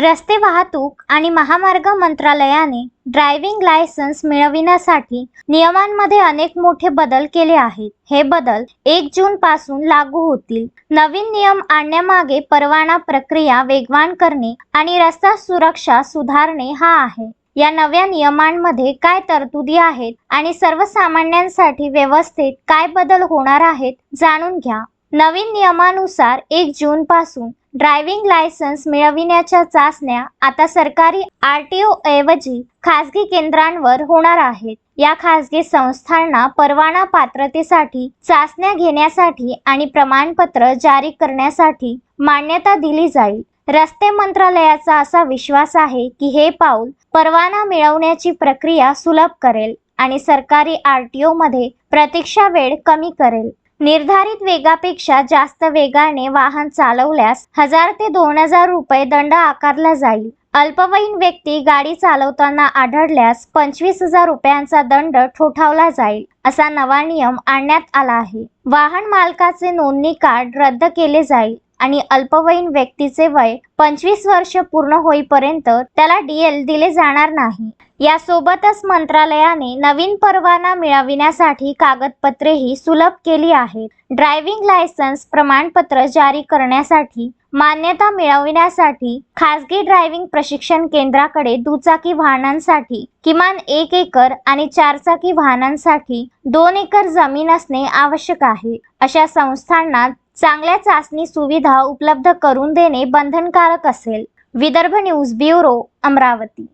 रस्ते वाहतूक आणि महामार्ग मंत्रालयाने ड्रायव्हिंग लायसन्स मिळविण्यासाठी नियमांमध्ये अनेक मोठे बदल केले आहेत. हे बदल एक जून पासून लागू होतील. नवीन नियम आणण्यामागे परवाना प्रक्रिया वेगवान करणे आणि रस्ता सुरक्षा सुधारणे हा आहे. या नव्या नियमांमध्ये काय तरतुदी आहेत आणि सर्वसामान्यांसाठी व्यवस्थेत काय बदल होणार आहेत जाणून घ्या. नवीन नियमानुसार एक जून पासून ड्रायव्हिंग लायसन्स मिळविण्याच्या चाचण्या आता सरकारी आर टी ओ ऐवजी खासगी केंद्रांवर होणार आहेत. या खासगी संस्थांना परवाना पात्रतेसाठी चाचण्या घेण्यासाठी आणि प्रमाणपत्र जारी करण्यासाठी मान्यता दिली जाईल. रस्ते मंत्रालयाचा असा विश्वास आहे की हे पाऊल परवाना मिळवण्याची प्रक्रिया सुलभ करेल आणि सरकारी आर टी ओमध्ये प्रतीक्षा वेळ कमी करेल. निर्धारित वेगापेक्षा जास्त वेगाने वाहन चालवल्यास हजार ते दोन हजार रुपये दंड आकारला जाईल. अल्पवयीन व्यक्ती गाडी चालवताना आढळल्यास पंचवीस हजार रुपयांचा दंड ठोठावला जाईल असा नवा नियम आणण्यात आला आहे. वाहन मालकाचे नोंदणी कार्ड रद्द केले जाईल. आणि अल्पवयीन व्यक्तीचे वय पंचवीस वर्ष पूर्ण होईपर्यंत त्याला डीएल दिले जाणार नाही. यासोबतच मंत्रालयाने नवीन परवाना मिळविण्यासाठी कागदपत्रेही सुलभ केली आहेत. ड्रायव्हिंग लायसन्स प्रमाणपत्र जारी करण्यासाठी मान्यता मिळविण्यासाठी खासगी ड्रायव्हिंग प्रशिक्षण केंद्राकडे दुचाकी वाहनांसाठी किमान एक एकर आणि चारचाकी वाहनांसाठी दोन एकर जमीन असणे आवश्यक आहे. अशा संस्थांना चांगल्या चाचणी सुविधा उपलब्ध करून देणे बंधनकारक असेल. Vidarbha news bureau Amravati.